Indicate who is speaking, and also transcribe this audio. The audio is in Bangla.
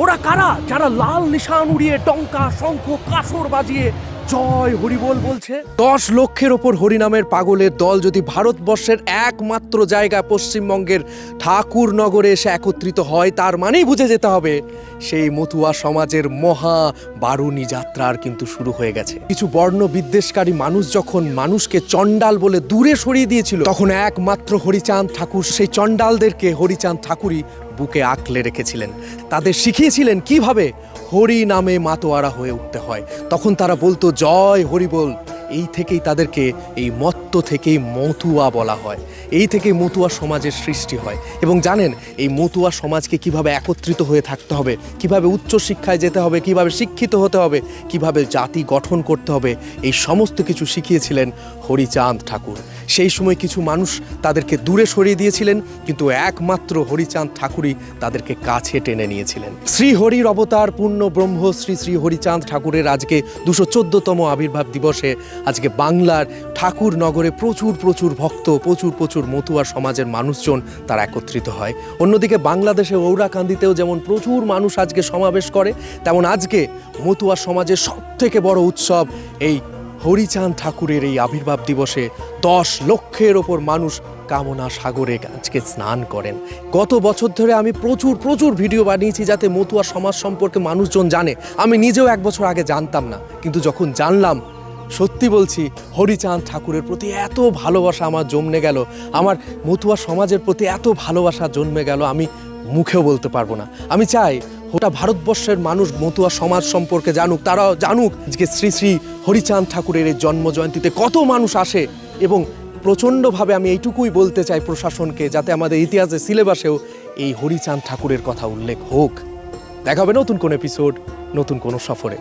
Speaker 1: ওরা কারা? যারা লাল নিশান উড়িয়ে টঙ্কা, শঙ্খ, কাসর বাজিয়ে জয় হরিবোল বলছে। দশ লক্ষের ওপর হরিনামের পাগলের দল যদি ভারতবর্ষের একমাত্র জায়গা পশ্চিমবঙ্গের ঠাকুরনগরে এসে একত্রিত হয়, তার মানেই বুঝে যেতে হবে, সেই মতুয়া সমাজের মহা বারুণী যাত্রার কিন্তু শুরু হয়ে গেছে। কিছু বর্ণ বিদ্বেষকারী মানুষ যখন মানুষকে চণ্ডাল বলে দূরে সরিয়ে দিয়েছিল, তখন একমাত্র হরিচাঁদ ঠাকুর, সেই চণ্ডালদেরকে হরিচাঁদ ঠাকুরই বুকে আঁকলে রেখেছিলেন। তাদের শিখিয়েছিলেন কীভাবে হরি নামে মাতোয়ারা হয়ে উঠতে হয়। তখন তারা বলতো, জয় হরি বল। এই থেকেই তাদেরকে এই মত্ত থেকেই মতুয়া বলা হয়। এই থেকেই মতুয়া সমাজের সৃষ্টি হয়। এবং জানেন, এই মতুয়া সমাজকে কীভাবে একত্রিত হয়ে থাকতে হবে, কীভাবে উচ্চ শিক্ষায় যেতে হবে, কীভাবে শিক্ষিত হতে হবে, কীভাবে জাতি গঠন করতে হবে, এই সমস্ত কিছু শিখিয়েছিলেন হরিচাঁদ ঠাকুর। সেই সময় কিছু মানুষ তাদেরকে দূরে সরিয়ে দিয়েছিলেন, কিন্তু একমাত্র হরিচাঁদ ঠাকুরই তাদেরকে কাছে টেনে নিয়েছিলেন। শ্রী হরির অবতার পূর্ণ ব্রহ্ম শ্রী শ্রী হরিচাঁদ ঠাকুরের আজকে দুশো চোদ্দতম আবির্ভাব দিবসে আজকে বাংলার ঠাকুর নগরে প্রচুর প্রচুর ভক্ত, প্রচুর প্রচুর মতুয়া সমাজের মানুষজন তারা একত্রিত হয়। অন্যদিকে বাংলাদেশে ঔরাকান্দিতেও যেমন প্রচুর মানুষ আজকে সমাবেশ করে, তেমন আজকে মতুয়া সমাজের সব থেকে বড় উৎসব এই হরিচাঁদ ঠাকুরের এই আবির্ভাব দিবসে দশ লক্ষের ওপর মানুষ কামনা সাগরে আজকে স্নান করেন। গত বছর ধরে আমি প্রচুর প্রচুর ভিডিও বানিয়েছি যাতে মতুয়া সমাজ সম্পর্কে মানুষজন জানে। আমি নিজেও এক বছর আগে জানতাম না, কিন্তু যখন জানলাম সত্যি বলছি, হরিচাঁদ ঠাকুরের প্রতি এত ভালোবাসা আমার জন্মে গেল, আমার মতুয়া সমাজের প্রতি এত ভালোবাসা জন্মে গেল, আমি মুখেও বলতে পারব না। আমি চাই ওটা ভারতবর্ষের মানুষ মতুয়া সমাজ সম্পর্কে জানুক, তারাও জানুক আজকে শ্রী শ্রী হরিচাঁদ ঠাকুরের এই জন্ম জয়ন্তীতে কত মানুষ আসে এবং প্রচণ্ডভাবে আমি এইটুকুই বলতে চাই প্রশাসনকে, যাতে আমাদের ইতিহাসের সিলেবাসেও এই হরিচাঁদ ঠাকুরের কথা উল্লেখ হোক। দেখা হবে নতুন কোন এপিসোড নতুন কোনো সফরে।